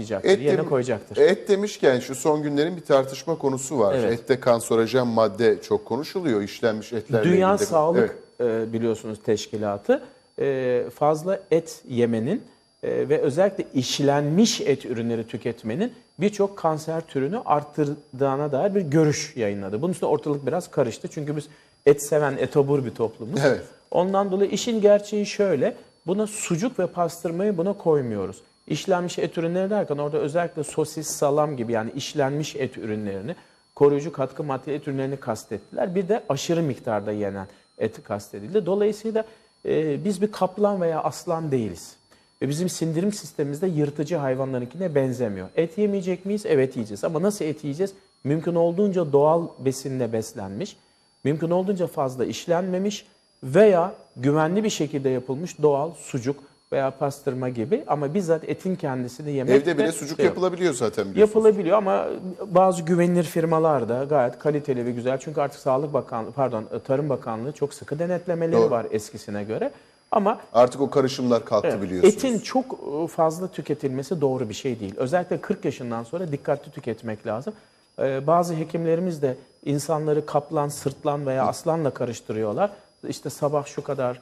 Et yerine dem- koyacaktır. Et demişken şu son günlerin bir tartışma konusu var. Evet. Ette kanserojen madde çok konuşuluyor. İşlenmiş etlerle Dünya ilgili Sağlık Evet. e, biliyorsunuz teşkilatı e, fazla et yemenin e, ve özellikle işlenmiş et ürünleri tüketmenin birçok kanser türünü arttırdığına dair bir görüş yayınladı. Bunun üstüne ortalık biraz karıştı. Çünkü biz et seven, etobur bir toplumuz. Evet. Ondan dolayı işin gerçeği şöyle. Buna sucuk ve pastırmayı buna koymuyoruz. İşlenmiş et ürünleri derken orada özellikle sosis, salam gibi yani işlenmiş et ürünlerini, koruyucu katkı madde et ürünlerini kastettiler. Bir de aşırı miktarda yenen eti kastedildi. Dolayısıyla e, biz bir kaplan veya aslan değiliz. Ve bizim sindirim sistemimizde yırtıcı hayvanlarınkine benzemiyor. Et yemeyecek miyiz? Evet yiyeceğiz. Ama nasıl et yiyeceğiz? Mümkün olduğunca doğal besinle beslenmiş, mümkün olduğunca fazla işlenmemiş veya güvenli bir şekilde yapılmış doğal sucuk veya pastırma gibi ama bizzat etin kendisini yemek Evde de bile sucuk şey yapılabiliyor zaten biliyorsunuz. Yapılabiliyor ama bazı güvenilir firmalar da gayet kaliteli ve güzel. Çünkü artık Sağlık Bakanlığı, pardon Tarım Bakanlığı çok sıkı denetlemeleri Doğru. var eskisine göre. Ama Artık o karışımlar kalktı biliyorsunuz. etin çok e, fazla tüketilmesi doğru bir şey değil. Özellikle 40 yaşından sonra dikkatli tüketmek lazım. Ee, Bazı hekimlerimiz de insanları kaplan, sırtlan veya aslanla karıştırıyorlar. İşte sabah şu kadar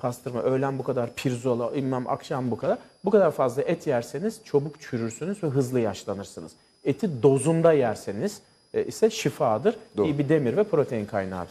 pastırma, öğlen bu kadar pirzola, imam akşam bu kadar. Bu kadar fazla et yerseniz çabuk çürürsünüz ve hızlı yaşlanırsınız. Eti dozunda yerseniz e, ise şifadır. Doğru. İyi bir demir ve protein kaynağı.